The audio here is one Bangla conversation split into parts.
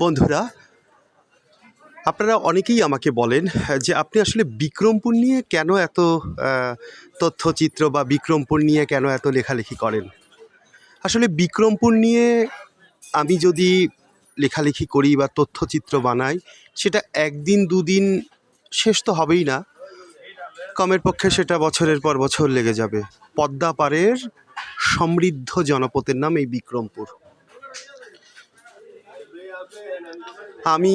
বন্ধুরা, আপনারা অনেকেই আমাকে বলেন যে আপনি আসলে বিক্রমপুর নিয়ে কেন এত তথ্যচিত্র বা বিক্রমপুর নিয়ে কেন এত লেখালেখি করেন? আসলে বিক্রমপুর নিয়ে আমি যদি লেখালেখি করি বা তথ্যচিত্র বানাই, সেটা একদিন, দুদিন শেষ তো হবেই না। কমের পক্ষে সেটা বছরের পর বছর লেগে যাবে। পদ্মা পাড়ের সমৃদ্ধ জনপদের নাম এই বিক্রমপুর। আমি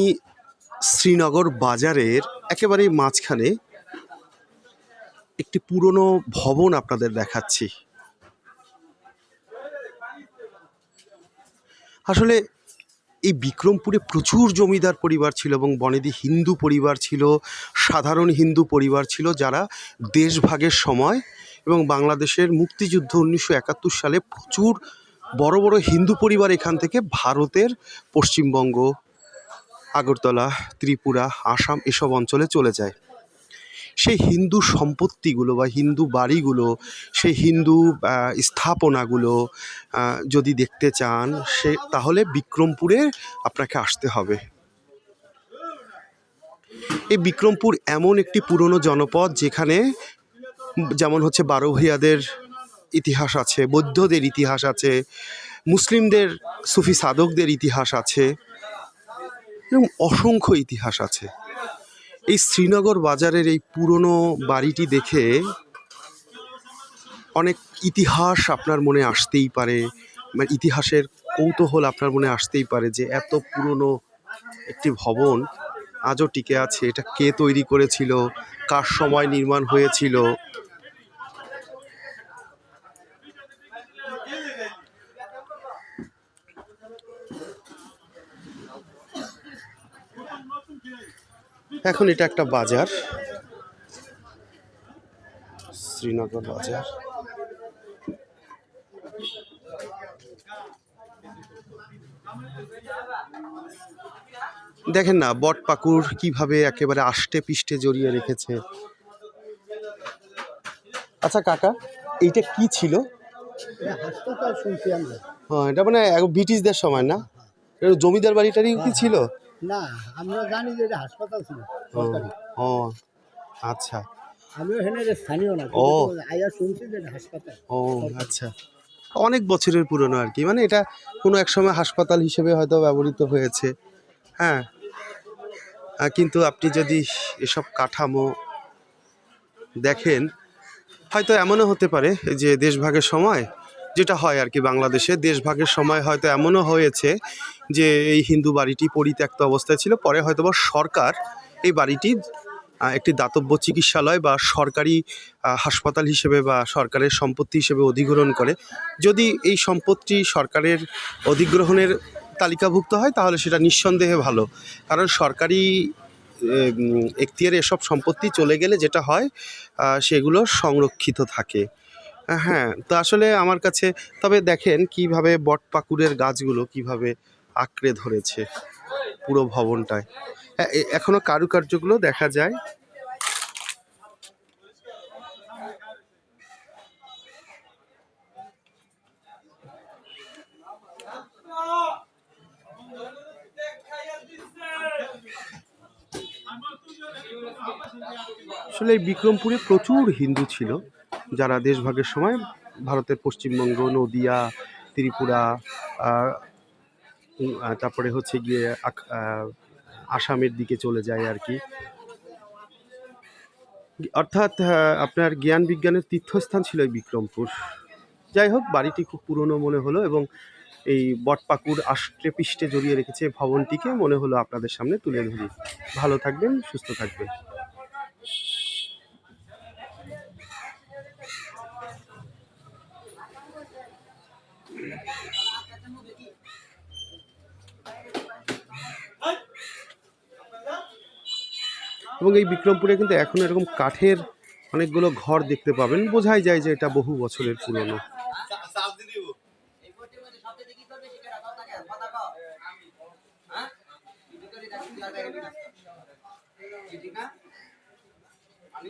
শ্রীনগর বাজারের একেবারে মাঝখানে একটি পুরনো ভবন আপনাদের দেখাচ্ছি। আসলে এই বিক্রমপুরে প্রচুর জমিদার পরিবার ছিল এবং বনেদি হিন্দু পরিবার ছিল, সাধারণ হিন্দু পরিবার ছিল যারা দেশভাগের সময় এবং বাংলাদেশের মুক্তিযুদ্ধ উনিশশো একাত্তর সালে প্রচুর বড় বড় হিন্দু পরিবার এখান থেকে ভারতের পশ্চিমবঙ্গ, আগরতলা, ত্রিপুরা, আসাম এসব অঞ্চলে চলে যায়। সেই হিন্দু সম্পত্তিগুলো বা হিন্দু বাড়িগুলো, সেই হিন্দু স্থাপনাগুলো যদি দেখতে চান, সে, তাহলে বিক্রমপুরে আপনাকে আসতে হবে। এই বিক্রমপুর এমন একটি পুরনো জনপদ যেখানে, যেমন হচ্ছে বারো ভূঁইয়াদের ইতিহাস আছে, বৌদ্ধদের ইতিহাস আছে, মুসলিমদের সুফি সাধকদের ইতিহাস আছে, এবং অসংখ্য ইতিহাস আছে। এই শ্রীনগর বাজারের এই পুরনো বাড়িটি দেখে অনেক ইতিহাস আপনার মনে আসতেই পারে মানে ইতিহাসের কৌতূহল আপনার মনে আসতেই পারে যে এত পুরনো একটি ভবন আজও টিকে আছে, এটা কে তৈরি করেছিল, কার সময় নির্মাণ হয়েছিল এখন এটা একটা বাজার। শ্রীনগর বাজার। দেখেন না বট পাকুর কীভাবে একেবারে আষ্টে পিষ্টে জড়িয়ে রেখেছে। আচ্ছা কাকা এইটা কি ছিল? হ্যাঁ এটা মানে ব্রিটিশদের সময় না? জমিদার বাড়িটারই কি ছিল? না আমরা জানি যে এটা হাসপাতাল ছিল সরকারি। ও আচ্ছা। আমিও এখানে স্থানীয় না ও। আয়া শুনছি যে এটা হাসপাতাল। ও আচ্ছা। অনেক বছরের পুরনো আর কি মানে এটা কোনো এক সময় হাসপাতাল হিসেবে হয়তো ব্যবহৃত হয়েছে। হ্যাঁ। কিন্তু আপনি যদি এসব কাঠামো দেখেন হয়তো এমনও হতে পারে যে দেশভাগের সময় যেটা হয় আর কি বাংলাদেশে, দেশভাগের সময় হয়তো এমনও হয়েছে যে এই হিন্দু বাড়িটি পরিত্যক্ত অবস্থায় ছিল, পরে হয়তো বা সরকার এই বাড়িটি একটি দাতব্য চিকিৎসালয় বা সরকারি হাসপাতাল হিসেবে বা সরকারের সম্পত্তি হিসেবে অধিগ্রহণ করে। যদি এই সম্পত্তি সরকারের অধিগ্রহণের তালিকাভুক্ত হয়, তাহলে সেটা নিঃসন্দেহে ভালো। কারণ সরকারি এখতিয়ারে এসব সম্পত্তি চলে গেলে যেটা হয় সেগুলো সংরক্ষিত থাকে। হ্যাঁ তো আসলে আমার কাছে, তবে দেখেন কীভাবে বটপাকুড়ের গাছগুলো কীভাবে আঁকড়ে ধরেছে পুরো ভবনটায়। এ- এ- এখনও কারুকার্যগুলো দেখা যায়। আসলে বিক্রমপুরে প্রচুর হিন্দু ছিল। যারা দেশভাগের সময় ভারতের পশ্চিমবঙ্গ, নদিয়া, ত্রিপুরা তারপরে হচ্ছে গিয়ে আসামের দিকে চলে যায় আর কি। অর্থাৎ আপনার জ্ঞান বিজ্ঞানের তীর্থস্থান ছিল বিক্রমপুর। যাই হোক, বাড়িটি খুব পুরনো মনে হলো এবং এই বটপাকুর আষ্টে পিষ্টে জড়িয়ে রেখেছে ভবনটিকে মনে হলো আপনাদের সামনে তুলে ধরি। ভালো থাকবেন, সুস্থ থাকবেন। এবং এই বিক্রমপুরে কিন্তু এখন এরকম কাঠের অনেকগুলো ঘর দেখতে পাবেন। বোঝাই যায় যে এটা বহু বছরের পুরনো। আমি